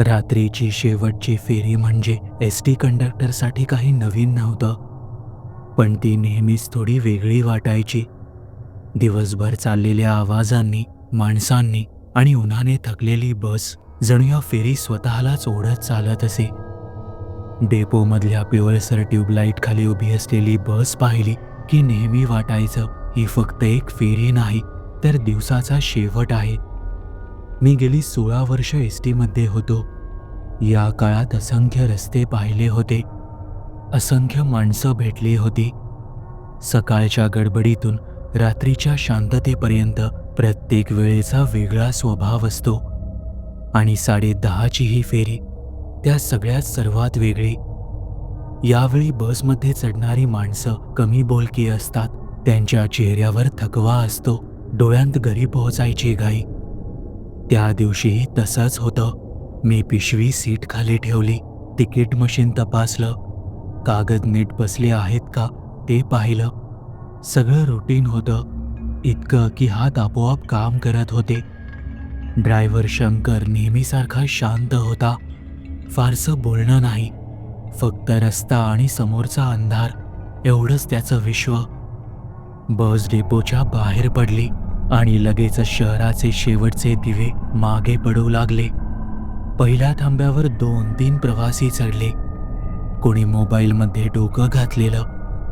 रात्रीची शेवटची फेरी म्हणजे एस टी कंडक्टरसाठी काही नवीन नव्हतं. पण ती नेहमीच थोडी वेगळी वाटायची. दिवसभर चाललेल्या आवाजांनी माणसांनी आणि उन्हाने थकलेली बस जणू या फेरी स्वतःलाच ओढत चालत असे. डेपोमधल्या पिवळसर ट्यूबलाईट खाली उभी असलेली बस पाहिली की नेहमी वाटायचं ही फक्त एक फेरी नाही तर दिवसाचा शेवट आहे. मी गेली सोळा वर्ष एस टीमध्ये होतो. या काळात असंख्य रस्ते पाहिले होते. असंख्य माणसं भेटली होती. सकाळच्या गडबडीतून रात्रीच्या शांततेपर्यंत प्रत्येक वेळेचा वेगळा स्वभाव असतो. आणि साडे दहाची ही फेरी त्या सगळ्यात सर्वात वेगळी. यावेळी बसमध्ये चढणारी माणसं कमी बोलकी असतात त्यांच्या चेहऱ्यावर थकवा असतो डोळ्यांत घरी पोहोचायची घाई. त्या दिवशीही तसंच होतं. मी पिशवी सीट खाली ठेवली तिकीट मशीन तपासलं. कागद नीट बसले आहेत का ते पाहिलं. सगळं रुटीन होतं. इतकं की हात आपोआप काम करत होते. ड्रायव्हर शंकर नेहमीसारखा शांत होता. फारसं बोलणं नाही. फक्त रस्ता आणि समोरचा अंधार एवढंच त्याचं विश्व. बस डेपोच्या बाहेर पडली. आणि लगेच शहराचे शेवटचे दिवे मागे पडू लागले. पहिल्या थांब्यावर दोन तीन प्रवासी चढले. कोणी मोबाईलमध्ये डोकं घातलेलं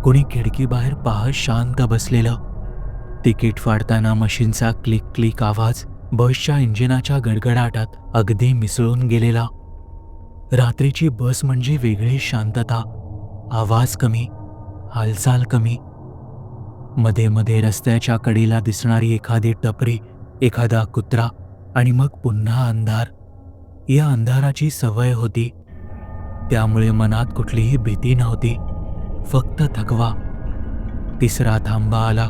कोणी खिडकीबाहेर पाहत शांत बसलेलं. तिकीट फाडताना मशीनचा क्लिक क्लिक आवाज बसच्या इंजिनाच्या गडगडाटात अगदी मिसळून गेलेला. रात्रीची बस म्हणजे वेगळी शांतता. आवाज कमी हालचाल कमी मध्ये मध्ये रस्त्याच्या कडेला दिसणारी एखादी टपरी एखादा कुत्रा आणि मग पुन्हा अंधार. या अंधाराची सवय होती. त्यामुळे मनात कुठलीही भीती नव्हती. फक्त थकवा. तिसरा थांबा आला.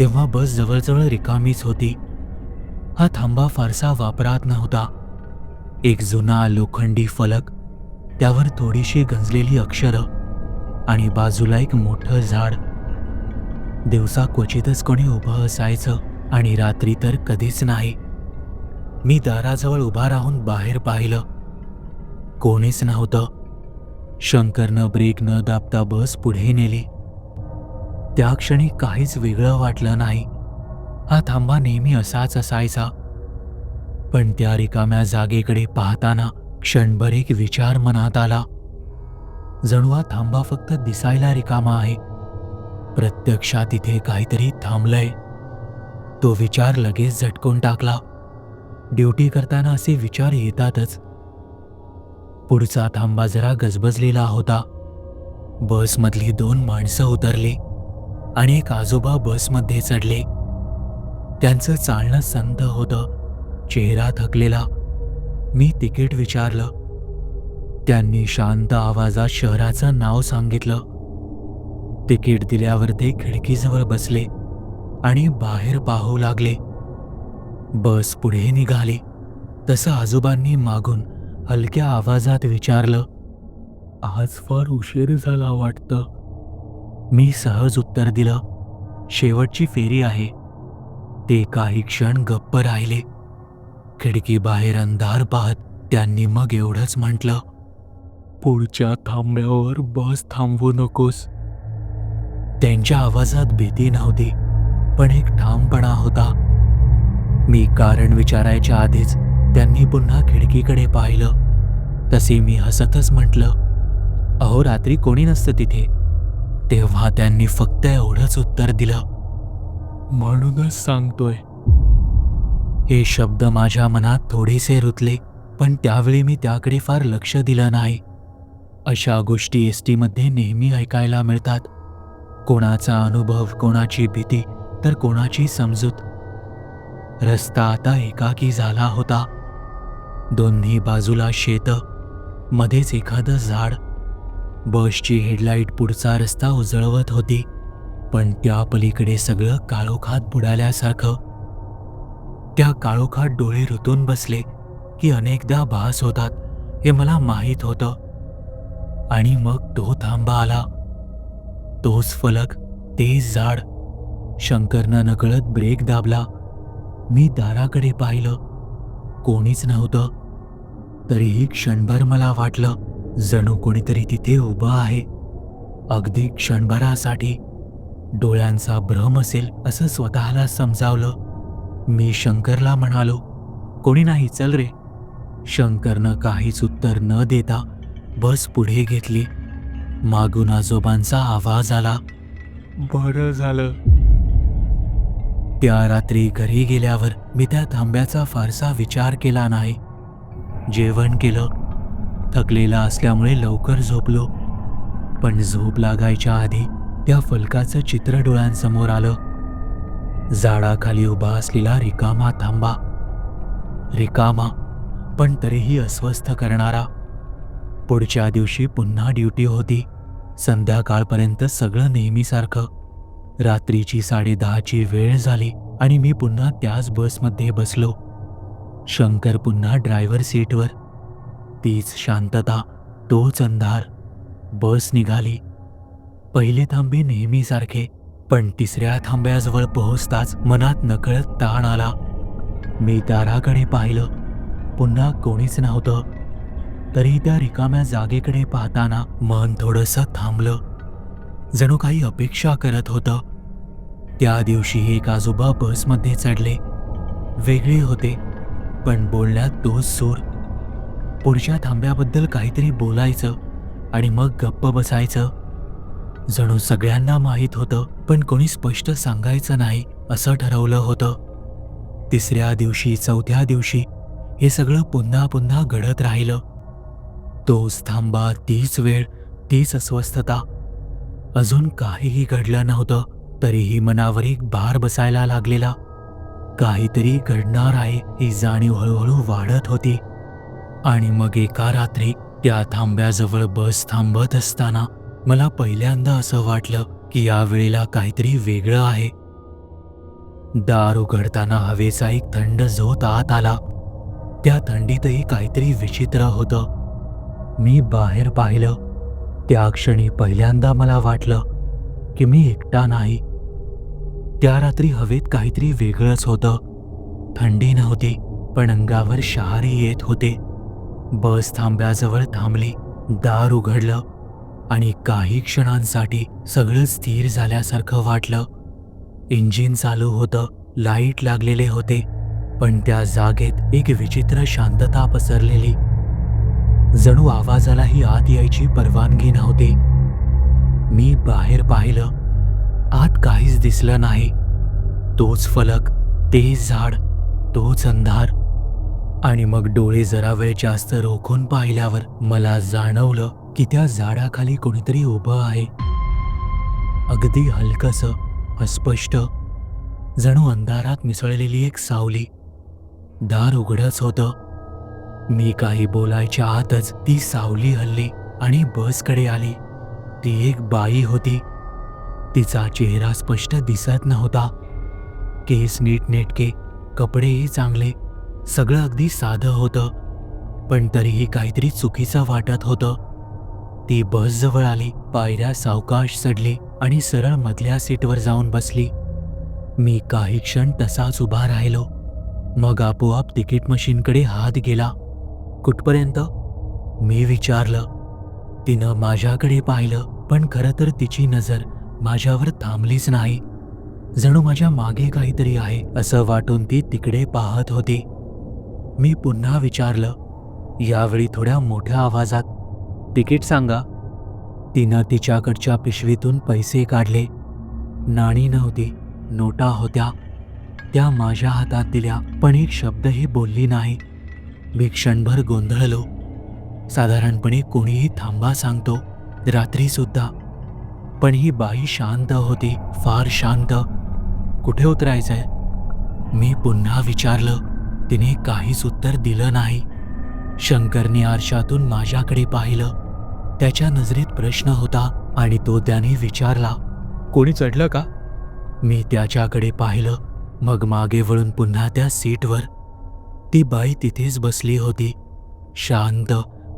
तेव्हा बस जवळजवळ रिकामीच होती. हा थांबा फारसा वापरात नव्हता. एक जुना लोखंडी फलक त्यावर थोडीशी गंजलेली अक्षरं आणि बाजूला एक मोठं झाड. दिवसा क्वचितच कोणी उभं असायचं आणि रात्री तर कधीच नाही. मी दाराजवळ उभा राहून बाहेर पाहिलं. कोणीच नव्हतं. शंकरनं ब्रेक न दाबता बस पुढे नेली. त्या क्षणी काहीच वेगळं वाटलं नाही. हा थांबा नेहमी असाच असायचा. पण त्या रिकाम्या जागेकडे पाहताना क्षणभर एक विचार मनात आला. जणू हा थांबा फक्त दिसायला रिकामा आहे. प्रत्यक्षात इथे काहीतरी थांबलंय. तो विचार लगेच झटकून टाकला. ड्युटी करताना असे विचार येतातच. पुढचा थांबा जरा गजबजलेला होता. बसमधली दोन माणसं उतरली आणि एक आजोबा बसमध्ये चढले. त्यांचं चालणं संथ होतं. चेहरा थकलेला. मी तिकीट विचारलं. त्यांनी शांत आवाजात शहराचं नाव सांगितलं. तिकीट दिल्यावर ते खिडकीजवळ बसले आणि बाहेर पाहू लागले. बस पुढे निघाली. तसं आजोबांनी मागून हलक्या आवाजात विचारलं आज फार उशीर झाला वाटतं. मी सहज उत्तर दिलं शेवटची फेरी आहे. ते काही क्षण गप्प राहिले. खिडकी बाहेर अंधार पाहत त्यांनी मग एवढंच म्हटलं पुढच्या थांब्यावर बस थांबवू नकोस. त्यांच्या आवाजात भीती नव्हती पण एक ठामपणा होता. मी कारण विचारायच्या आधीच त्यांनी पुन्हा खिडकीकडे पाहिलं. तसे मी हसतच म्हटलं अहो रात्री कोणी नसतं तिथे. तेव्हा त्यांनी फक्त एवढंच उत्तर दिलं. म्हणूनच सांगतोय. हे शब्द माझ्या मनात थोडेसे रुतले पण त्यावेळी मी त्याकडे फार लक्ष दिलं नाही. अशा गोष्टी एस टीमध्ये नेहमी ऐकायला मिळतात. कोणाचा अनुभव कोणाची भीती तर कोणाची समजूत? रस्ता आता एकाकी झाला होता. दोन्ही बाजूला शेत मध्येच एखादं झाड. बसची हेडलाईट पुढचा रस्ता उजळवत होती पण त्या पलीकडे सगळं काळोखात बुडाल्यासारखं. त्या काळोखात डोळे रुतून बसले की अनेकदा भास होतात हे मला माहीत होतं. आणि मग तो थांबा आला. तोच फलक तेच झाड. शंकरनं नकळत ब्रेक दाबला. मी दाराकडे पाहिलं. कोणीच नव्हतं. तरीही क्षणभर मला वाटलं जणू कोणीतरी तिथे उभं आहे. अगदी क्षणभरासाठी. डोळ्यांचा भ्रम असेल असं स्वतःला समजावलं. मी शंकरला म्हणालो कोणी नाही चल रे. शंकरनं काहीच उत्तर न देता बस पुढे घेतली. मागून आजोबांचा आवाज आला. बरं झालं. त्या रात्री घरी गेल्यावर मी त्या थांब्याचा फारसा विचार केला नाही. जेवण केलं. थकलेला असल्यामुळे लवकर झोपलो. पण झोप लागायच्या आधी त्या फलकाचं चित्र डोळ्यांसमोर आलं. झाडाखाली उभा असलेला रिकामा थांबा. रिकामा पण तरीही अस्वस्थ करणारा. पुढच्या दिवशी पुन्हा ड्युटी होती. संध्याकाळपर्यंत सगळं नेहमीसारखं. रात्रीची साडेदहाची वेळ झाली आणि मी पुन्हा त्याच बसमध्ये बसलो. शंकर पुन्हा ड्रायव्हर सीटवर. तीच शांतता तोच अंधार. बस निघाली. पहिले थांबे नेहमीसारखे पण तिसऱ्या थांब्याजवळ पोहोचताच मनात नकळत ताण आला. मी दाराकडे पाहिलं. पुन्हा कोणीच नव्हतं. तरी त्या रिकाम्या जागेकडे पाहताना मन थोडंसं थांबलं. जणू काही अपेक्षा करत होतं. त्या दिवशी एक आजोबा बसमध्ये चढले. वेगळे होते पण बोलण्यात तोच सूर. पुढच्या थांब्याबद्दल काहीतरी बोलायचं आणि मग गप्प बसायचं. जणू सगळ्यांना माहीत होतं पण कोणी स्पष्ट सांगायचं नाही असं ठरवलं होतं. तिसऱ्या दिवशी चौथ्या दिवशी हे सगळं पुन्हा पुन्हा घडत राहिलं. तोच थांबा तीच वेळ तीच अस्वस्थता. अजून काहीही घडलं नव्हतं तरीही मनावर एक भार बसायला लागलेला. काहीतरी घडणार आहे ही जाणीव हळूहळू वाढत होती. आणि मग एका रात्री त्या थांब्याजवळ बस थांबत असताना मला पहिल्यांदा असं वाटलं की या वेळेला काहीतरी वेगळं आहे. दार उघडताना हवेचा एक थंड झोत आत आला. त्या थंडीतही काहीतरी विचित्र होतं. मी बाहेर पाहिलं. त्या क्षणी पहिल्यांदा मला वाटलं की मी एकटा नाही. त्या रात्री हवेत काहीतरी वेगळंच होतं. थंडी नव्हती पण अंगावर शहारे येत होते. बस थांब्याजवळ थांबली दार उघडलं आणि काही क्षणांसाठी सगळं स्थिर झाल्यासारखं वाटलं. इंजिन चालू होतं लाइट लागलेले होते पण त्या जागेत एक विचित्र शांतता पसरलेली. जणू आवाजालाही आत यायची परवानगी नव्हती. मी बाहेर पाहिलं. आत काहीच दिसलं नाही. तोच फलक तेच झाड तोच अंधार. आणि मग डोळे जरा वेळ जास्त रोखून पाहिल्यावर मला जाणवलं की त्या झाडाखाली कोणीतरी उभं आहे. अगदी हलकस अस्पष्ट. जणू अंधारात मिसळलेली एक सावली. दार उघडच होतं. मी काही बोलायच्या आतच ती सावली हल्ली आणि बसकडे आली. ती एक बाई होती. तिचा चेहरा स्पष्ट दिसत नव्हता. केस नीटनेटके कपडेही चांगले सगळं अगदी साधं होतं. पण तरीही काहीतरी चुकीचं वाटत होतं. ती बसजवळ आली पायऱ्या सावकाश चढली आणि सरळ मधल्या सीटवर जाऊन बसली. मी काही क्षण तसाच उभा राहिलो. मग आपोआप तिकीट मशीनकडे हात गेला. कुठपर्यंत? मी विचारलं. तिनं माझ्याकडे पाहिलं पण खरं तर तिची नजर माझ्यावर थांबलीच नाही. जणू माझ्या मागे काहीतरी आहे असं वाटून ती तिकडे पाहत होती. मी पुन्हा विचारलं यावेळी थोड्या मोठ्या आवाजात तिकीट सांगा. तिनं तिच्याकडच्या पिशवीतून पैसे काढले. नाणी नव्हती नोटा होत्या. त्या माझ्या हातात दिल्या पण एक शब्दही बोलली नाही. मी क्षणभर गोंधळलो. साधारणपणे कोणीही थांबा सांगतो रात्री सुद्धा. पण ही बाई शांत होती फार शांत. कुठे उतरायचंय? मी पुन्हा विचारलं तिने काहीच उत्तर दिलं नाही. शंकरने आरशातून माझ्याकडे पाहिलं. त्याच्या नजरेत प्रश्न होता आणि तो त्याने विचारला कोणी चढलं का? मी त्याच्याकडे पाहिलं. मग मागे वळून पुन्हा त्या सीटवर ती बाई तिथेच बसली होती. शांत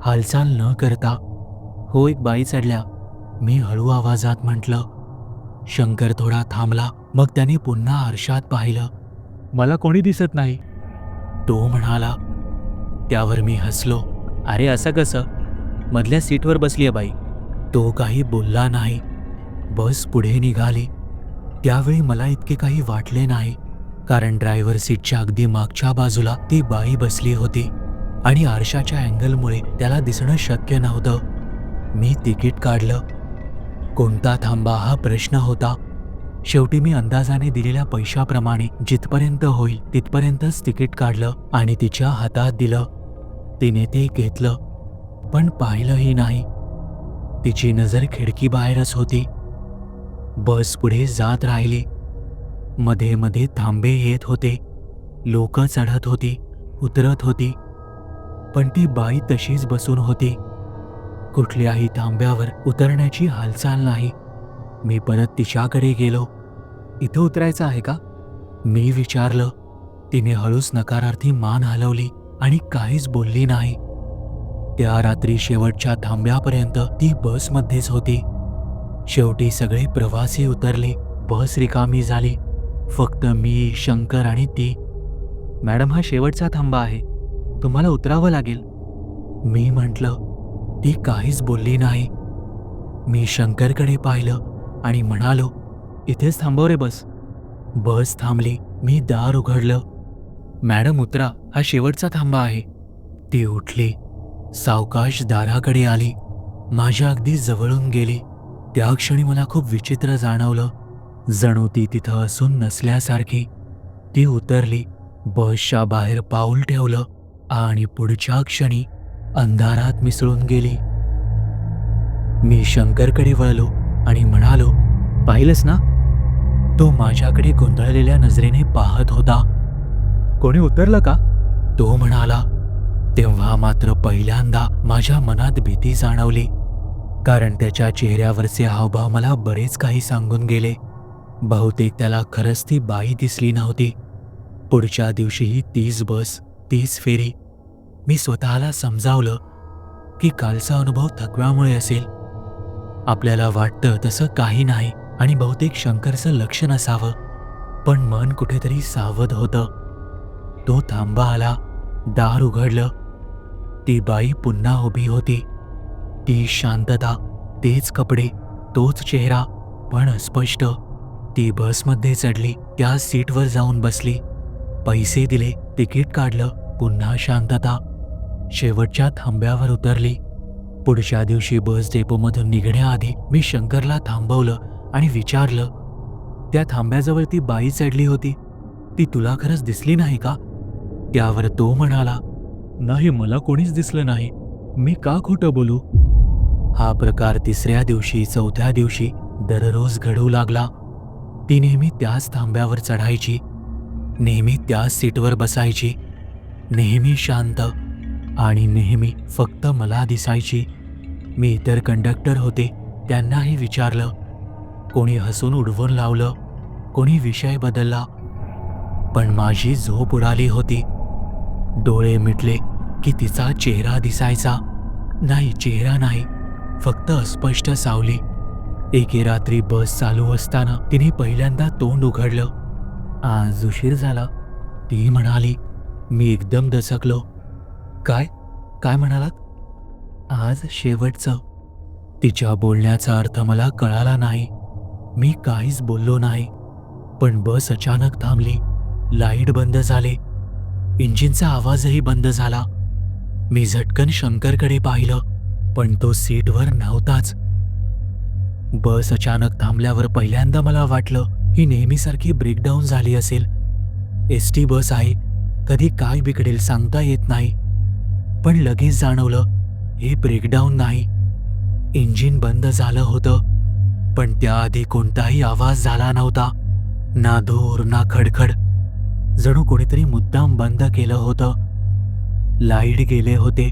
हालचाल न करता. हो एक बाई चढल्या. मी हळू आवाजात म्हटलं शंकर थोडा थांबला. मग त्याने पुन्हा आरशात पाहिलं. मला कोणी दिसत नाही. तो म्हणाला. त्यावर मी हसलो. अरे असं कसं? मधल्या सीटवर बसली आहे बाई. तो काही बोलला नाही. बस पुढे निघाली. त्यावेळी मला इतके काही वाटले नाही. कारण ड्रायव्हर सीटच्या अगदी मागच्या बाजूला ती बाई बसली होती. आणि आरशाच्या अँगलमुळे त्याला दिसणं शक्य नव्हतं. मी तिकीट काढलं. कोणता थांबा हा प्रश्न होता. शेवटी मी अंदाजाने दिलेल्या पैशाप्रमाणे जिथपर्यंत होईल तिथपर्यंतच तिकीट काढलं आणि तिच्या हातात दिलं. तिने ते घेतलं. पण पाहिलंही नाही. तिची नजर खिडकीबाहेरच होती. बस पुढे जात राहिली. मध्ये मध्ये थांबे येत होते. लोक चढत होती उतरत होती. पण ती बाई तशीच बसून होती. कुठल्याही थांब्यावर उतरण्याची हालचाल नाही. मी परत तिच्याकडे गेलो. इथं उतरायचं आहे का? मी विचारलं. तिने हळूच नकारार्थी मान हलवली आणि काहीच बोलली नाही. त्या रात्री शेवटच्या थांब्यापर्यंत ती बसमध्येच होती. शेवटी सगळे प्रवासी उतरले. बस रिकामी झाली. फक्त मी शंकर आणि ती. मॅडम हा शेवटचा थांबा आहे. तुम्हाला उतरावं लागेल. मी म्हटलं ती काहीच बोलली नाही. मी शंकरकडे पाहिलं आणि म्हणालो इथेच थांबव रे बस. बस थांबली मी दार उघडलं. मॅडम उतरा हा शेवटचा थांबा आहे. ती उठली. सावकाश दाराकडे आली. माझ्या अगदी जवळून गेली. त्या क्षणी मला खूप विचित्र जाणवलं. जणू ती तिथं असून नसल्यासारखी. ती उतरली बसच्या बाहेर पाऊल ठेवलं आणि पुढच्या क्षणी अंधारात मिसळून गेली. मी शंकरकडे वळलो आणि म्हणालो पाहिलंस ना? तो माझ्याकडे गोंधळलेल्या नजरेने पाहत होता. कोणी उतरलं का? तो म्हणाला. तेव्हा मात्र पहिल्यांदा माझ्या मनात भीती जाणवली कारण त्याच्या चेहऱ्यावरचे हावभाव मला बरेच काही सांगून गेले. बहुतेक त्याला खरंच ती बाई दिसली नव्हती. पुढच्या दिवशीही तीच बस तीच फेरी. मी स्वतःला समजावलं की कालचा अनुभव थकव्यामुळे असेल. आपल्याला वाटतं तसं काही नाही आणि बहुतेक शंकरचं लक्ष नसावं. पण मन कुठेतरी सावध होतं. तो थांबा आला दार उघडलं. ती बाई पुन्हा उभी होती. ती शांतता तेच कपडे तोच चेहरा पण अस्पष्ट. ती बसमध्ये चढली. त्या सीटवर जाऊन बसली. पैसे दिले तिकीट काढलं पुन्हा शांतता. शेवटच्या थांब्यावर उतरली. पुढच्या दिवशी बस डेपोमधून निघण्याआधी मी शंकरला थांबवलं आणि विचारलं त्या थांब्याजवळ ती बाई चढली होती. ती तुला खरंच दिसली नाही का? त्यावर तो म्हणाला नाही मला कोणीच दिसलं नाही. मी का खोटं बोलू? हा प्रकार तिसऱ्या दिवशी चौथ्या दिवशी दररोज घडू लागला. ती नेहमी त्याच थांब्यावर चढायची नेहमी त्याच सीटवर बसायची नेहमी शांत आणि नेहमी फक्त मला दिसायची. मी इतर कंडक्टर होते त्यांनाही विचारलं. कोणी हसून उडवून लावलं कोणी विषय बदलला. पण माझी झोप उडाली होती. डोळे मिटले की तिचा चेहरा दिसायचा. नाही चेहरा नाही फक्त अस्पष्ट सावली. एके रात्री बस चालू असताना तिने पहिल्यांदा तोंड उघडलं. आज उशीर झाला. ती म्हणाली मी एकदम दचकलो. काय? काय म्हणालात? आज शेवटचं. तिच्या बोलण्याचा अर्थ मला कळाला नाही. मी काहीच बोललो नाही. पण बस अचानक थांबली. लाइट बंद झाले. इंजिनचा आवाजही बंद झाला. मी झटकन शंकरकडे पाहिलं पण तो सीटवर नव्हताच. बस अचानक थांबल्यावर पहिल्यांदा मला वाटलं ही नेहमीसारखी ब्रेकडाऊन झाली असेल. एस टी बस आहे कधी काय बिघडेल सांगता येत नाही. पण लगेच जाणवलं हे ब्रेकडाऊन नाही. इंजिन बंद झालं होतं पण त्याआधी कोणताही आवाज झाला नव्हता. ना धूर ना खडखड. जणू कोणीतरी मुद्दाम बंद केलं होतं. लाइट गेले होते.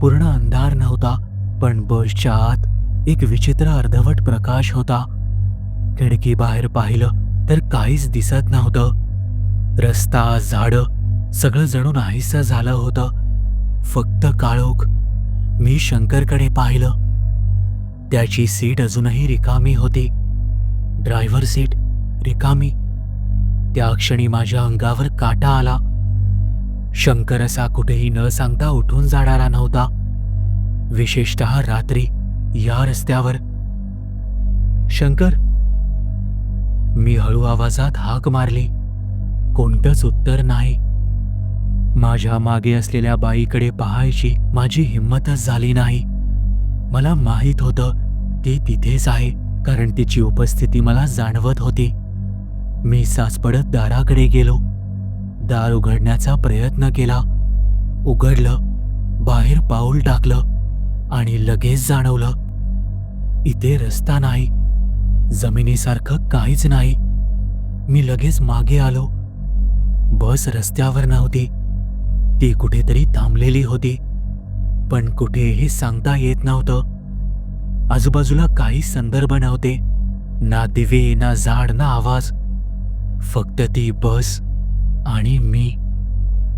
पूर्ण अंधार नव्हता पण बसच्या आत एक विचित्र अर्धवट प्रकाश होता. खिडकी बाहेर पाहिलं तर काहीच दिसत नव्हतं. रस्ता झाडं सगळं जणू नाहीसं झालं होतं. फक्त काळोख. मी शंकरकडे पाहिलं. त्याची सीट अजूनही रिकामी होती. ड्रायव्हर सीट रिकामी. त्या क्षणी माझ्या अंगावर काटा आला. शंकर असा कुठेही न सांगता उठून जाणारा नव्हता. विशेषतः रात्री. या रस्त्यावर. शंकर मी हळू आवाजात हाक मारली. कोणतंच उत्तर नाही. माझ्या मागे असलेल्या बाईकडे पाहायची माझी हिंमतच झाली नाही. मला माहीत होतं ती तिथेच आहे कारण तिची उपस्थिती मला जाणवत होती. मी सासपडत दाराकडे गेलो. दार उघडण्याचा प्रयत्न केला. उघडलं बाहेर पाऊल टाकलं आणि लगेच जाणवलं. इथे रस्ता नाही. जमिनीसारखं काहीच नाही. मी लगेच मागे आलो. बस रस्त्यावर नव्हती. ती कुठेतरी थांबलेली होती. पण कुठेही सांगता येत नव्हतं. आजूबाजूला काही संदर्भ नव्हते. ना दिवे ना झाड ना आवाज. फक्त ती बस आणि मी.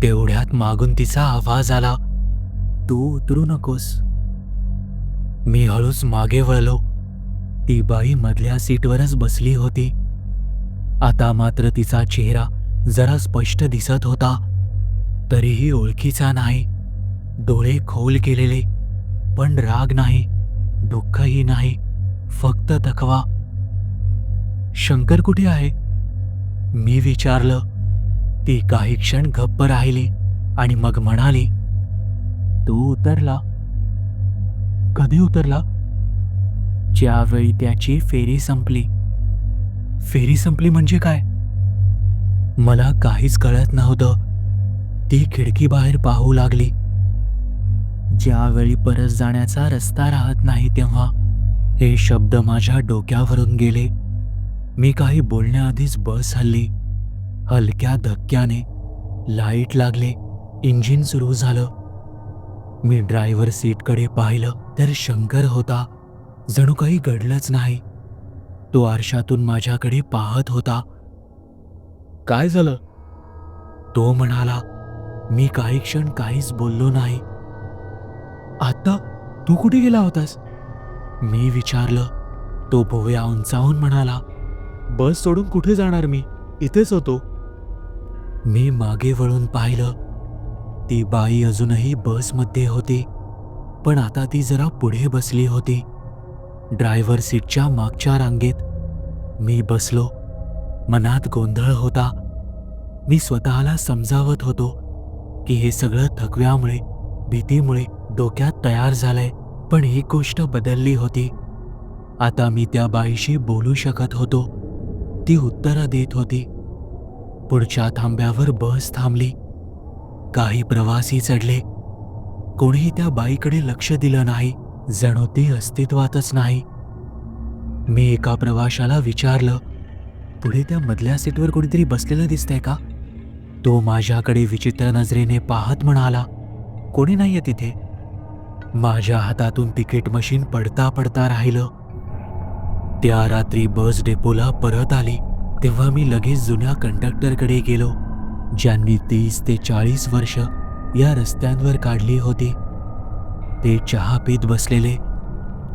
तेवढ्यात मागून तिचा आवाज आला. तू उतरू नकोस. मी हळूच मागे वळलो. ती बाई मधल्या सीटवरच बसली होती. आता मात्र तिचा चेहरा जरा स्पष्ट दिसत होता. तरीही ओळखीचा नाही. डोळे खोल केलेले पण राग नाही दुःखही नाही फक्त थकवा. शंकर कुठे आहे? मी विचारलं. ती काही क्षण गप्प राहिली आणि मग म्हणाली तू उतरला. कधी उतरला? ज्यावेळी त्याची फेरी संपली. फेरी संपली म्हणजे काय? मला काहीच कळत नव्हतं. ती खिडकी बाहेर पाहू लागली. ज्यावेळी परत जाण्याचा रस्ता राहत नाही तेव्हा हे शब्द माझ्या डोक्यावरून गेले. मी काही बोलण्याआधीच बस हल्ली. हलक्या धक्क्याने लाइट लागले. इंजिन सुरू झालं. मी ड्रायव्हर सीटकडे पाहिलं तर शंकर होता. जणू काही घडलंच नाही. तो आरशातून माझ्याकडे पाहत होता. काय झालं? तो म्हणाला. मी काही क्षण काहीच बोललो नाही. आता तू कुठे गेला होतास? मी विचारलं. तो भोव्या उंचावून म्हणाला. बस सोडून कुठे जाणार मी? इथेच होतो. मी मागे वळून पाहिलं. ती बाई अजूनही बसमध्ये होती पण आता ती जरा पुढे बसली होती. ड्रायव्हर सीटच्या मागच्या रांगेत मी बसलो. मनात गोंधळ होता. मी स्वतःला समजावत होतो की हे सगळं थकव्यामुळे भीतीमुळे डोक्यात तयार झालंय पण ही गोष्ट बदलली होती. आता मी त्या बाईशी बोलू शकत होतो. ती उत्तरं देत होती. पुढच्या थांब्यावर बस थांबली. काही प्रवासी चढले. कोणीही त्या बाईकडे लक्ष दिलं नाही जणू ती अस्तित्वातच नाही. मी एका प्रवाशाला विचारलं पुढे त्या मधल्या सीटवर कोणीतरी बसलेलं दिसतंय का? तो माझ्याकडे विचित्र नजरेने पाहत म्हणाला कोणी नाहीये तिथे. माझ्या हातातून तिकीट मशीन पडता पडता राहिलं. त्या रात्री बस डेपोला परत आली तेव्हा मी लगेच जुन्या कंडक्टरकडे गेलो. ज्यांनी तीस ते चाळीस वर्ष या रस्त्यांवर काढली होती. ते चहा पीत बसलेले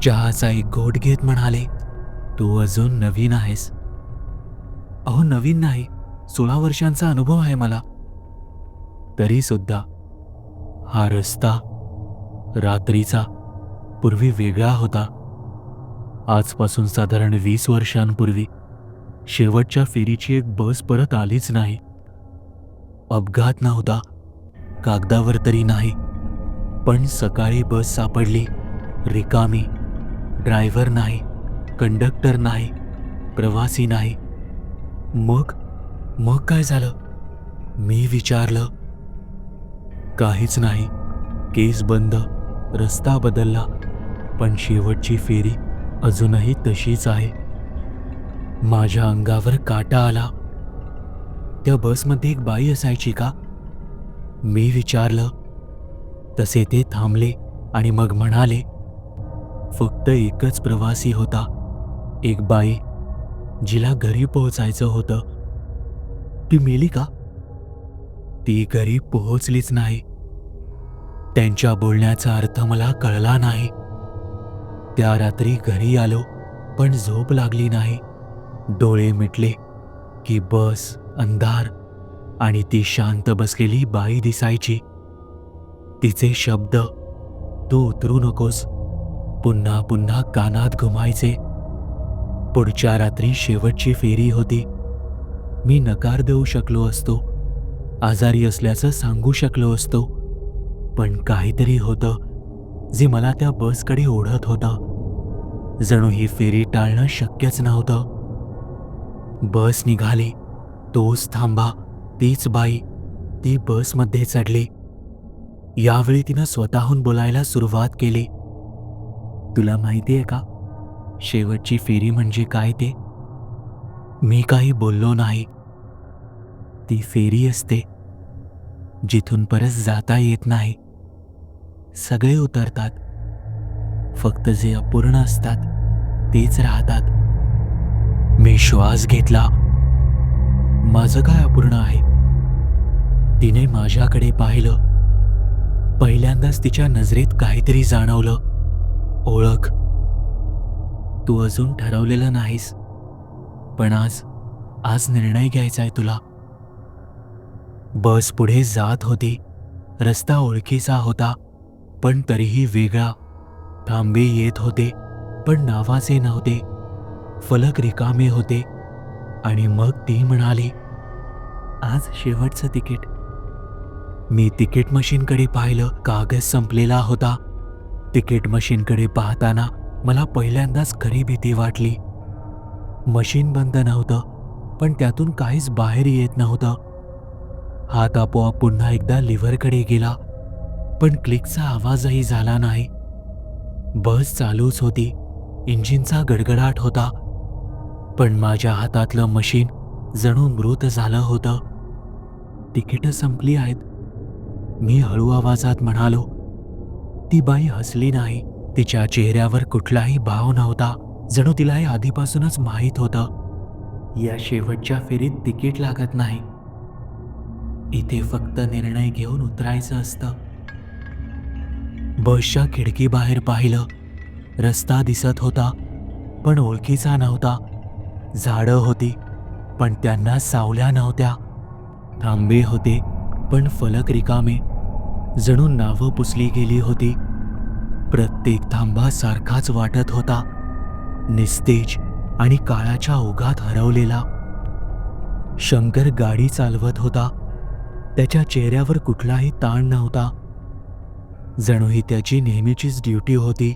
चहाचा एक घोट घेत म्हणाले तू अजून नवीन आहेस. अहो नवीन नाही. सोळा वर्षांचा अनुभव आहे मला. तरी सुद्धा हा रस्ता रात्रीचा पूर्वी वेगळा होता. आजपासून साधारण वीस वर्षांपूर्वी शेवटच्या फेरीची एक बस परत आलीच नाही. अपघात नव्हता कागदावर तरी नाही. पण सकाळी बस सापडली. रिकामी. ड्रायव्हर नाही. कंडक्टर नाही. प्रवासी नाही. मग? मग काय झालं? मी विचारलं. काहीच नाही. केस बंद. रस्ता बदलला. पण शेवटची फेरी अजूनही तशीच आहे. माझ्या अंगावर काटा आला. त्या बसमध्ये एक बाई असायची का? मी विचारलं. तसे ते थांबले आणि मग म्हणाले फक्त एकच प्रवासी होता. एक बाई जिला घरी पोहोचायचं होतं. ती मेली का? ती घरी पोहोचलीच नाही. त्यांच्या बोलण्याचा अर्थ मला कळला नाही. त्या रात्री घरी आलो पण झोप लागली नाही. डोळे मिटले की बस अंधार आणि ती शांत बसलेली बाई दिसायची. तिचे शब्द तू उतरू नकोस. पुन्हा पुन्हा कानात घुमायचे. पुढच्या रात्री शेवटची फेरी होती. मी नकार देऊ शकलो असतो. आजारी असल्याचं सांगू शकलो असतो. पण काहीतरी होतं जे मला त्या बसकडे ओढत होतं. जणू ही फेरी टाळणं शक्यच नव्हतं. बस निघाली. तोच थांबा. तीच बाई ती बसमध्ये चढली. यावेळी तिनं स्वतःहून बोलायला सुरुवात केली. तुला माहिती आहे का? शेवटची फेरी म्हणजे काय ते? मी काही बोललो नाही. ती फेरी असते. जिथून परत जाता येत नाही. सगळे उतरतात. फक्त जे अपूर्ण असतात तेच राहतात. मी श्वास घेतला. माझं काय अपूर्ण आहे? तिने माझ्याकडे पाहिलं. पहिल्यांदाच तिच्या नजरेत काहीतरी जाणवलं. ओळख. तू अजून ठरवलेलं नाहीस. पण आज आज निर्णय घ्यायचा आहे तुला. बस पुढे जात होती. रस्ता ओळखीचा होता पण तरीही वेगळा. थांबे येत होते पण नावाचे नव्हते. फलक रिकामे होते. आणि मग ती म्हणाली आज शेवटचं तिकीट. मी तिकीट मशीनकडे पाहिलं कागद संपलेला होता. तिकीट मशीनकडे पाहताना मला पहिल्यांदाच खरी भीती वाटली. मशीन बंद नव्हतं पण त्यातून काहीच बाहेर येत नव्हतं. हात आपोआप पुन्हा एकदा लिव्हरकडे गेला पण क्लिकचा आवाजही झाला नाही. बस चालूच होती. इंजिनचा गडगडाट होता. पण माझ्या हातातलं मशीन जणू मृत झालं होतं. तिकीटं संपली आहेत. मी हळू आवाजात म्हणालो ती बाई हसली नाही. तिच्या चेहऱ्यावर कुठलाही भाव नव्हता. जणू तिला हे आधीपासूनच माहीत होतं. या शेवटच्या फेरीत तिकीट लागत नाही. इथे फक्त निर्णय घेऊन उतरायचं असतं. बसच्या खिडकीबाहेर पाहिलं. रस्ता दिसत होता पण ओळखीचा नव्हता. झाडं होती पण त्यांना सावल्या नव्हत्या. थांबे होते पण फलक रिकामे. जणू नावं पुसली गेली होती. प्रत्येक थांबा सारखाच वाटत होता. निस्तेज आणि काळाच्या ओघात हरवलेला. शंकर गाडी चालवत होता. त्याच्या चेहऱ्यावर कुठलाही ताण नव्हता. जणू ही त्याची नेहमीचीच ड्युटी होती.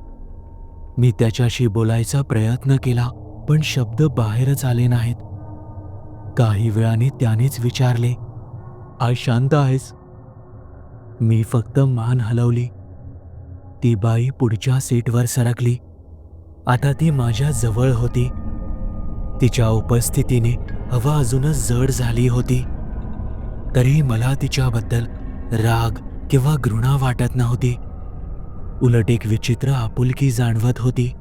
मी त्याच्याशी बोलायचा प्रयत्न केला. पण शब्द बाहेरच आले नाहीत. काही वेळाने त्यानेच विचारले आज शांत आहेस? मी फक्त मान हलवली. ती बाई पुढच्या सीटवर सरकली. आता ती माझ्या जवळ होती. तिच्या उपस्थितीने हवा अजूनच जड झाली होती. तरीही मला तिच्याबद्दल राग किंवा घृणा वाटत नव्हती. उलट एक विचित्र आपुलकी जाणवत होती.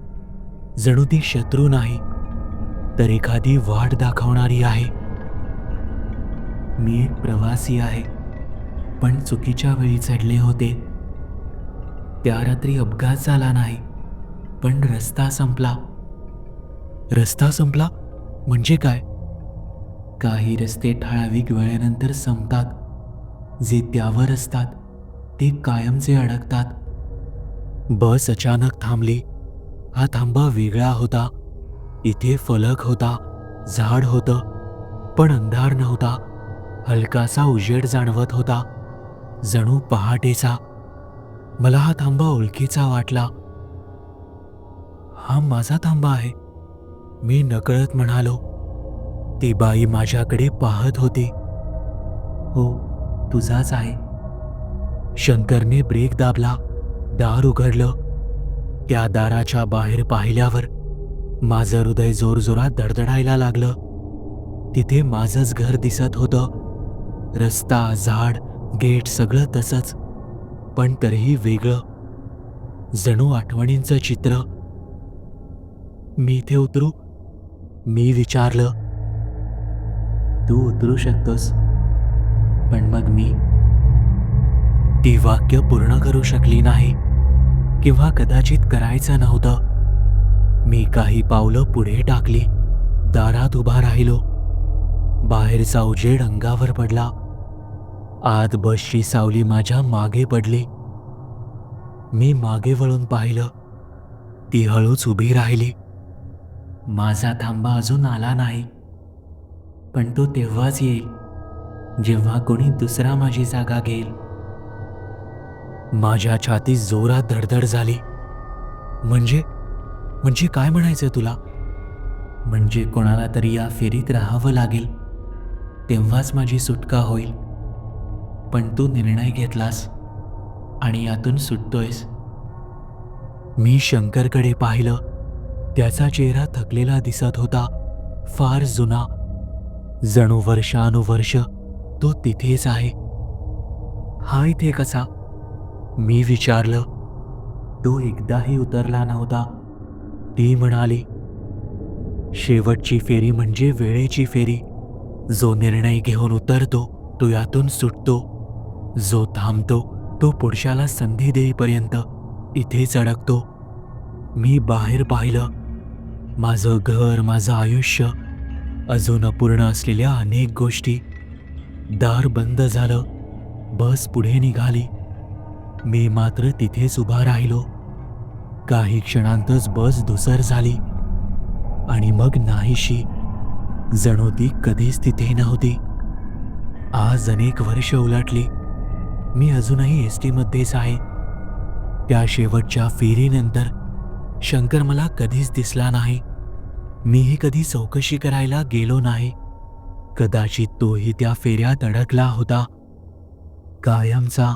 जणू ती शत्रू नाही. तर एखादी वाट दाखवणारी आहे. मी एक प्रवासी आहे. पण चुकीच्या वेळी चढले होते. त्या रात्री अपघात झाला नाही पण रस्ता संपला. रस्ता संपला म्हणजे काय? काही रस्ते ठराविक वेळेनंतर संपतात. जे त्यावर असतात ते कायमचे अडकतात. बस अचानक थांबली. हा थांबा वेगळा होता. इथे फलक होता झाड होतं पण अंधार नव्हता. हलकासा उजेड जाणवत होता जणू पहाटेचा. मला हा थांबा ओळखीचा वाटला. हा माझा थांबा आहे मी नकळत म्हणालो. ती बाई माझ्याकडे पाहत होती. हो तुझाच आहे. शंकरने ब्रेक दाबला दार उघडलं. त्या दाराच्या बाहेर पाहिल्यावर माझं हृदय जोरजोरात धडधडायला लागलं. तिथे माझंच घर दिसत होतं. रस्ता झाड गेट सगळं तसंच पण तरीही वेगळं. जणू आठवणींचं चित्र. मी इथे उतरू. मी विचारलं. तू उतरू शकतोस पण मग मी ती वाक्य पूर्ण करू शकली नाही किंवा कदाचित करायचं नव्हतं. मी काही पावलं पुढे टाकली. दारात उभा राहिलो. बाहेरचा उजेड अंगावर पडला. आत बसची सावली माझ्या मागे पडली. मी मागे वळून पाहिलं. ती हळूच उभी राहिली. माझा थांबा अजून आला नाही. पण तो तेव्हाच येईल जेव्हा कोणी दुसरा माझी जागा घेईल. माझ्या छाती जोरात धडधड झाली. म्हणजे म्हणजे काय म्हणायचं तुला? म्हणजे कोणाला तरी या फेरीत राहावं लागेल. तेव्हाच माझी सुटका होईल. पण तू निर्णय घेतलास आणि यातून सुटतोयस. मी शंकरकडे पाहिलं. त्याचा चेहरा थकलेला दिसत होता. फार जुना. जणू वर्षानुवर्ष तो तिथेच आहे. हा इथे कसा? मी विचारलं. तो एकदाही उतरला नव्हता. ती म्हणाली. शेवटची फेरी म्हणजे वेळेची फेरी. जो निर्णय घेऊन उतरतो तो यातून सुटतो. जो थांबतो तो पुरुषाला संधी देईपर्यंत इथेच अडकतो. मी बाहेर पाहिलं. माझं घर माझं आयुष्य अजून अपूर्ण असलेल्या अनेक गोष्टी. दार बंद झालं. बस पुढे निघाली. मी मात्र तिथेच उभा राहिलो. काही क्षणांतच बस धुसर झाली. आणि मग नाहीशी जणू ती कधीच तिथे नव्हती. आज अनेक वर्ष उलटली. मी अजूनही एस टीमध्येच आहे. त्या शेवटच्या फेरीनंतर शंकर मला कधीच दिसला नाही. मीही कधी चौकशी करायला गेलो नाही. कदाचित तोही त्या फेऱ्यात अडकला होता. कायमचा